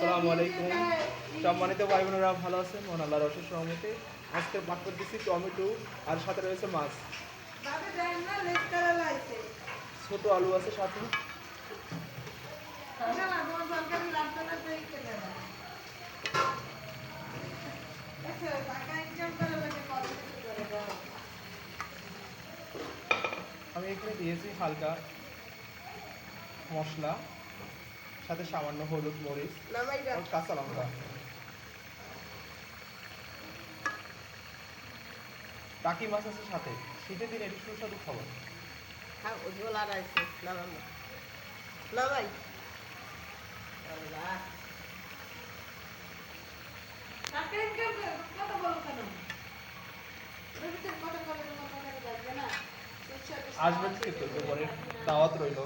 আসসালামু আলাইকুম। সম্মানিত ভাই বোনেরা ভালো আছেন? মন আল্লাহর অশেষ রহমতে আজকে পাক করতেছি টমেটো আর সাথে রয়েছে মাছ। ছোট আলু আছে সাথে। আমি এখানে দিয়েছি হালকা মশলা। সাথে সামান্য হলুদ মরিচ আর কাঁচা লঙ্কা। টাকি মাছ আছে সাথে। শীতের দিনে এটি সুস্বাদু খাবার। উজ্জ্বল আর আছে নামানো নামাই আল্লাহ। আসবেন কিন্তু পরে দাওয়াত রইল।